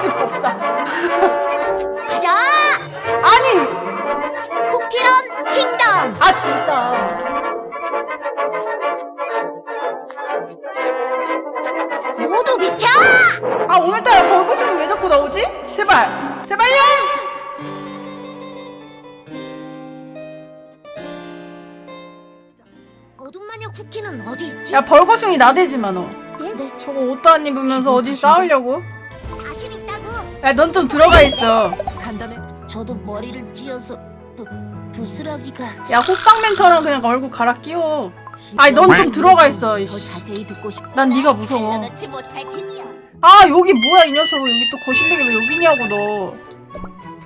역시 법사. 가자! 아니! 쿠키런 킹덤! 아, 진짜. 모두 비켜! 아, 오늘따라 벌거숭이 왜 자꾸 나오지? 제발! 제발요! 어둠 마녀 쿠키는 어디 있지? 야, 벌거숭이 나대지 마, 너. 네, 네? 저거 옷도 안 입으면서 어디 싸우려고? 야 넌 좀 들어가 있어. 간다네. 저도 머리를 찧어서 부, 부스러기가 야 호빵 멘터랑 그냥 얼굴 갈아 끼워. 아니 넌 좀 들어가 있어 더 자세히 듣고 싶어 난 네가 무서워. 살려놓지 못할 테니요. 아 여기 뭐야 이 녀석 여기 또 거실내게 왜 여기 있냐고 너.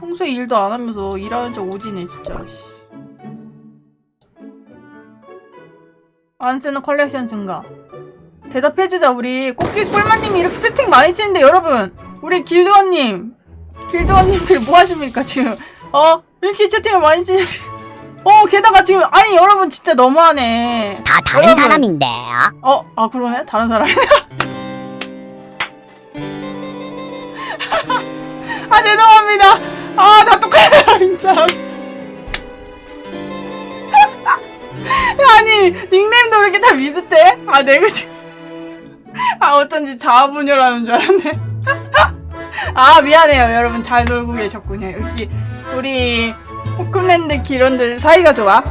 평소에 일도 안 하면서 일하는 적 오지네 진짜 씨. 안 쓰는 컬렉션 증가. 대답해주자 우리. 꽃길 꿀마님이 이렇게 세팅 많이 치는데 여러분 우리 길드원님 길드원님들 뭐 하십니까 지금 어 이렇게 채팅을 많이 치는 어 게다가 지금 아니 여러분 진짜 너무하네 다 다른 여러분. 사람인데 어? 아 그러네? 다른 사람이야? 아 죄송합니다 아 다 똑같은 사람인 줄 알았어 아니 닉네임도 왜 이렇게 다 비슷해? 아 내가 지금 아 어쩐지 자아분열하는 줄 알았네 아 미안해요. 여러분 잘 놀고 계셨군요. 역시 우리 호크랜드 기론들 사이가 좋아